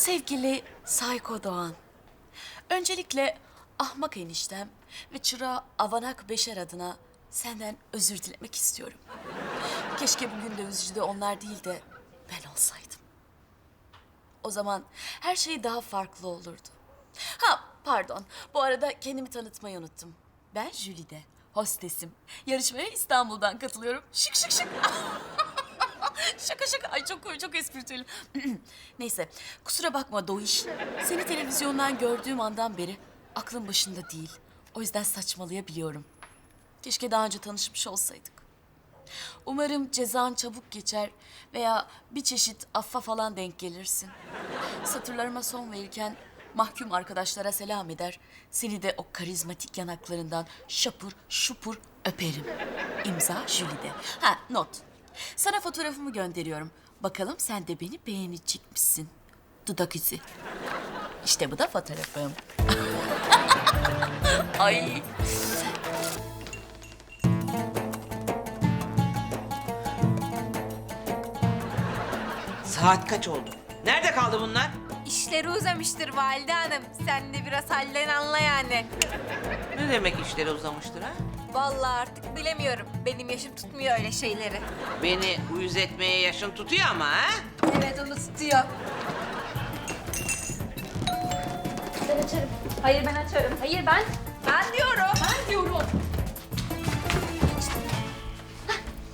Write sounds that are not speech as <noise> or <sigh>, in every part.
Sevgili Sayko Doğan. Öncelikle ahmak eniştem ve çırağı Avanak Beşer adına senden özür dilemek istiyorum. Keşke bugün de üzücüde onlar değil de ben olsaydım. O zaman her şey daha farklı olurdu. Ha pardon. Bu arada kendimi tanıtmayı unuttum. Ben Jülide. Hostesim. Yarışmaya İstanbul'dan katılıyorum. Şık şık şık. <laughs> <laughs> şaka şaka. Ay çok çok espritüelim. <clears throat> Neyse kusura bakma Doğuş. Seni televizyondan gördüğüm andan beri aklım başında değil. O yüzden saçmalayabiliyorum. Keşke daha önce tanışmış olsaydık. Umarım cezan çabuk geçer veya bir çeşit affa falan denk gelirsin. Satırlarıma son verirken mahkum arkadaşlara selam eder. Seni de o karizmatik yanaklarından şapur şupur öperim. İmza Jülide. Ha not. Sana fotoğrafımı gönderiyorum. Bakalım sen de beni beğenecek misin? Dudak izi. İşte bu da fotoğrafım. <laughs> Ay. Saat kaç oldu? Nerede kaldı bunlar? İşleri uzamıştır valide hanım. Sen de biraz halden anla yani. Ne demek işleri uzamıştır ha? Vallahi artık bilemiyorum. Benim yaşım tutmuyor öyle şeyleri. Beni uyuz etmeye yaşın tutuyor ama ha? Evet onu tutuyor. Ben açarım. Hayır ben açarım. Hayır ben. Ben diyorum. Ben diyorum.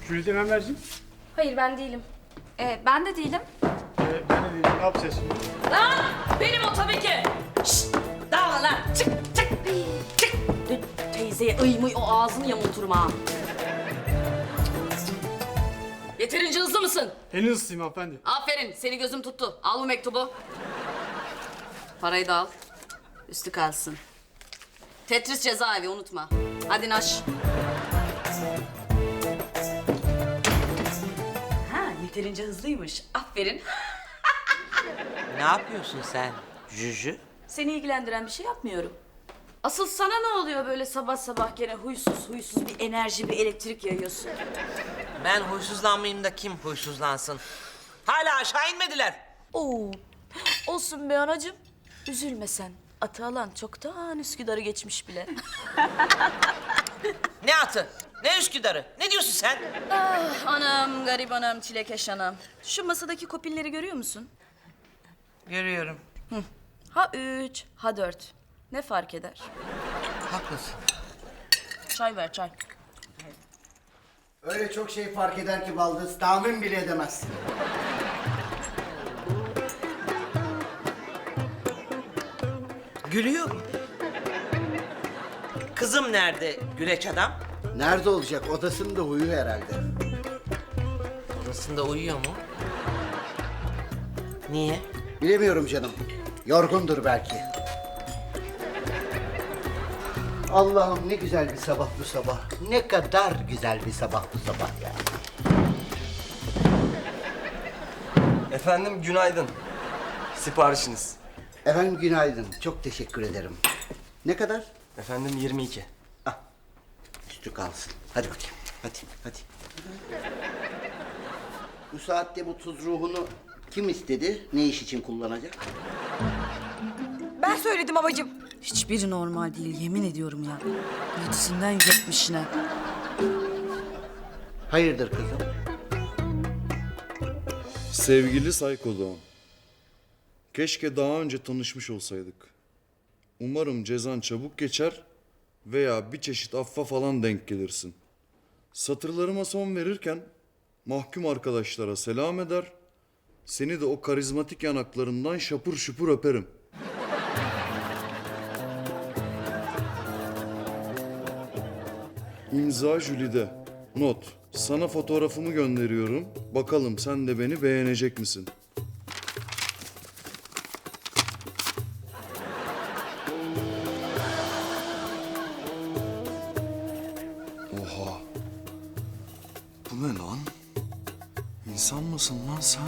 Jülide Mermer'cim. Hayır ben değilim. Ee, ben de değilim. Ben. Ne yapacağız şimdi? Lan benim o tabii ki. Şşt dağılın lan. Çık çık. Çık. Dur, Teyzeye ıymıy o ağzını yamulturum ha. Yeterince hızlı mısın? En hızlısıyım hanımefendi. Aferin seni gözüm tuttu. Al bu mektubu. Parayı da al. Üstü kalsın. Tetris cezaevi unutma. Hadi naş. Ha yeterince hızlıymış. Aferin. Ne yapıyorsun sen? Jüjü? Seni ilgilendiren bir şey yapmıyorum. Asıl sana ne oluyor böyle sabah sabah gene huysuz huysuz bir enerji, bir elektrik yayıyorsun? Ben huysuzlanmayayım da kim huysuzlansın? Hala aşağı inmediler. Oo, olsun be anacığım. Üzülme sen. Atalan çoktan Üsküdar'ı geçmiş bile. <laughs> Ne atı? Ne Üsküdar'ı? Ne diyorsun sen? ah, anam, garip anam, çilekeş anam. Şu masadaki kopilleri görüyor musun? Görüyorum. Ha üç, ha dört. Ne fark eder? Haklısın. Çay ver, çay. Öyle çok şey fark eder ki baldız, tahmin bile edemezsin. Gülüyor. Kızım nerede güreç adam? Nerede olacak? Odasında huyu herhalde. Odasında uyuyor mu? Niye? Bilemiyorum canım. Yorgundur belki. Allah'ım ne güzel bir sabah bu sabah. Ne kadar güzel bir sabah bu sabah ya. Efendim günaydın. Siparişiniz. Efendim günaydın. Çok teşekkür ederim. Ne kadar? Efendim 22. Ah, üstü kalsın. Hadi bakayım. Hadi, hadi. Bu saatte bu tuz ruhunu kim istedi? Ne iş için kullanacak? Ben söyledim babacığım. Hiçbiri normal değil, yemin ediyorum ya. Yedisinden yetmişine. Hayırdır kızım? Sevgili Sayko Doğan. Keşke daha önce tanışmış olsaydık. Umarım cezan çabuk geçer veya bir çeşit affa falan denk gelirsin. Satırlarıma son verirken mahkum arkadaşlara selam eder, seni de o karizmatik yanaklarından şapur şupur öperim. İmza Jülide. Not. Sana fotoğrafımı gönderiyorum. Bakalım sen de beni beğenecek misin? İnsan mısın lan sen?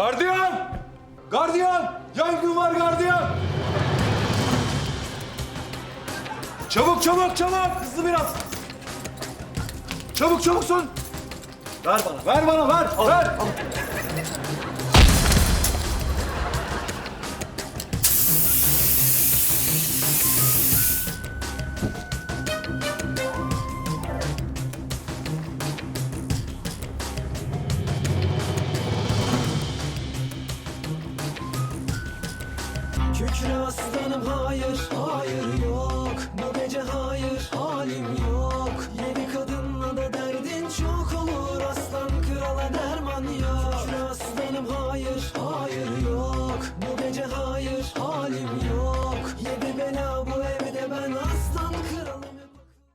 Gardiyan! Gardiyan! Yangın var gardiyan! Çabuk çabuk çabuk! Hızlı biraz! Çabuk çabuk son! Ver bana, ver bana, ver! ver! Kükre aslanım hayır, hayır yok. Bu gece hayır, halim yok